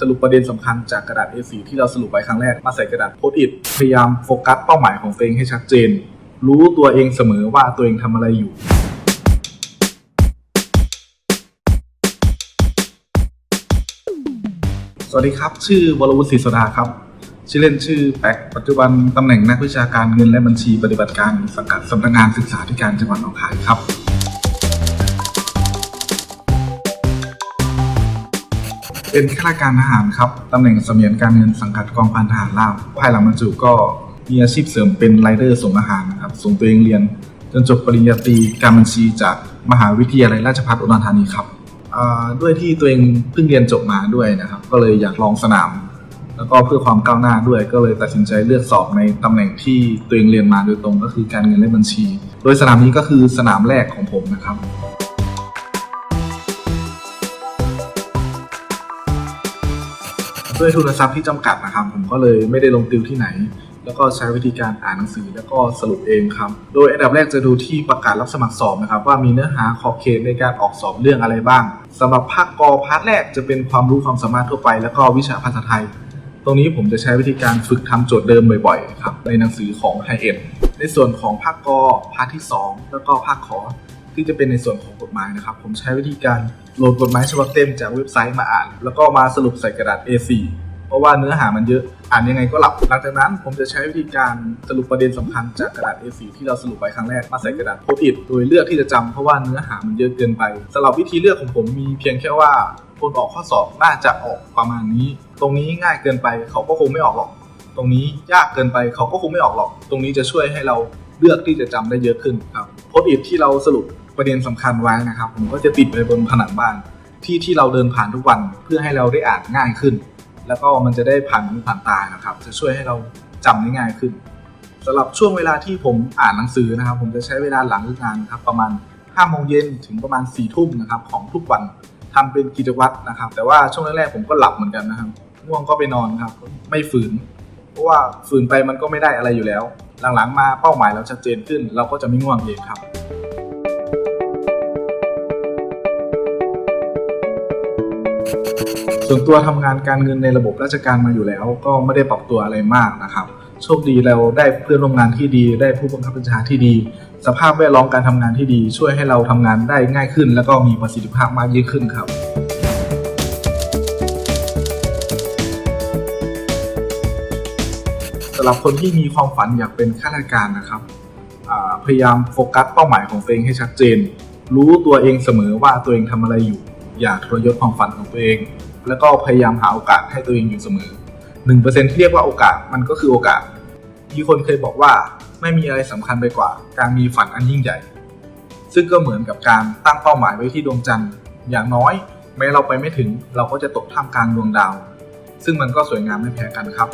สรุปประเด็นสำคัญจากกระดาษ A4 ที่เราสรุปไว้ครั้งแรกมาใส่กระดาษโพสต์อิทพยายามโฟกัสเป้าหมายของตัวเองให้ชัดเจน รู้ตัวเองเสมอว่าตัวเองทำอะไรอยู่สวัสดีครับ ชื่อวรวุฒิศรีสดาครับ ชื่อเล่นชื่อแปกปัจจุบันตำแหน่งนักวิชาการเงินและบัญชีปฏิบัติการสังกัดสำนักงานศึกษาธิการจังหวัดหนองคายครับ เป็นข้าราชการทหารครับตำแหน่งเสมียนการเงินสังกัดกองพันทหารราบภายหลังบรรจุก็มีอาชีพเสริมเป็นไรเดอร์ส่งอาหารนะครับส่งตัวเองเรียน จนจบปริญญาตรีการบัญชีจากมหาวิทยาลัยราชภัฏอุดรธานีครับด้วยที่ตัวเองเพิ่งเรียนจบมาด้วยนะครับ ก็เลยอยากลองสนาม แล้วก็เพื่อความก้าวหน้าด้วย ก็เลยตัดสินใจเลือกสอบในตำแหน่งที่ตัวเองเรียนมาโดยตรงก็คือการเงินและบัญชี โดยสนามนี้ก็คือสนามแรกของผมนะครับ ด้วยทุนทรัพย์ที่จำกัดนะครับ ผมก็เลยไม่ได้ลงติวที่ไหน แล้วก็ใช้วิธีการอ่านหนังสือแล้วก็สรุปเองครับ โดยอันดับแรกจะดูที่ประกาศรับสมัครสอบนะครับ ว่ามีเนื้อหาขอบเขตในการออกสอบเรื่องอะไรบ้างสำหรับภาคกอพาร์ทแรกจะเป็นความรู้ความสามารถทั่วไป แล้วก็วิชาภาษาไทย ตรงนี้ผมจะใช้วิธีการฝึกทำโจทย์เดิมบ่อยๆครับในหนังสือของไฮเอ็นในส่วนของภาคกอพาร์ทที่ 2 แล้วก็ภาคขอ ที่จะเป็นในส่วนของกฎหมายนะครับ ผมใช้วิธีการโหลดกฎหมายฉบับเต็มจากเว็บไซต์มาอ่าน แล้วก็มาสรุปใส่กระดาษ A4 เพราะว่าเนื้อหามันเยอะอ่านยังไงก็หลับ หลังจากนั้นผมจะใช้วิธีการสรุปประเด็นสำคัญจากกระดาษ A4 ที่เราสรุปไว้ครั้งแรกมาใส่กระดาษโพสต์อิทโดยเลือกที่จะจำเพราะว่าเนื้อหามันเยอะเกินไปสำหรับวิธีเลือกของผมมีเพียงแค่ว่าคนออกข้อสอบน่าจะออกประมาณนี้ ตรงนี้ง่ายเกินไปเขาก็คงไม่ออกหรอก ตรงนี้ยากเกินไปเขาก็คงไม่ออกหรอก ตรงนี้จะช่วยให้เราเลือกที่จะจำได้เยอะขึ้นครับ โพสต์อิทที่เราสรุปประเด็นสำคัญไว้นะครับ ผมก็จะติดไว้บนผนังบ้านที่ที่เราเดินผ่านทุกวันเพื่อให้เราได้อ่านง่ายขึ้น แล้วก็มันจะได้ผ่านหูผ่านตานะครับ จะช่วยให้เราจำได้ง่ายขึ้นสำหรับช่วงเวลาที่ผมอ่านหนังสือนะครับ ผมจะใช้เวลาหลังเลิกงานครับประมาณ5โมงเย็นถึงประมาณ4ทุ่มนะครับของทุกวันทำเป็นกิจวัตรนะครับ แต่ว่าช่วงแรกๆผมก็หลับเหมือนกันนะครับง่วงก็ไปนอนครับ ไม่ฝืน เพราะว่าฝืนไปมันก็ไม่ได้อะไรอยู่แล้ว หลังๆมาเป้าหมายเราชัดเจนขึ้น เราก็จะไม่ง่วงเองครับ ส่วนตัวทำงานการเงินในระบบราชการมาอยู่แล้ว ก็ไม่ได้ปรับตัวอะไรมากนะครับ โชคดีเราได้เพื่อนร่วมงานที่ดี ได้ผู้บังคับบัญชาที่ดี สภาพแวดล้อมการทำงานที่ดี ช่วยให้เราทำงานได้ง่ายขึ้น แล้วก็มีประสิทธิภาพมากยิ่งขึ้นครับำหรับคนที่มีความฝันอยากเป็นข้าราชการนะครับพยายามโฟกัสเป้าหมายของตัวเองให้ชัดเจน รู้ตัวเองเสมอว่าตัวเองทำอะไรอยู่ อย่าทรยศความฝันของตัวเอง แล้วก็พยายามหาโอกาสให้ตัวเองอยู่เสมอ1%ที่เรียกว่าโอกาสมันก็คือโอกาส มีคนเคยบอกว่าไม่มีอะไรสำคัญไปกว่า การมีฝันอันยิ่งใหญ่ ซึ่งก็เหมือนกับการตั้งเป้าหมายไว้ที่ดวงจันทร์ อย่างน้อย แม้เราไปไม่ถึงเราก็จะตกท่ามกลางดวงดาว ซึ่งมันก็สวยงามไม่แพ้กันครับ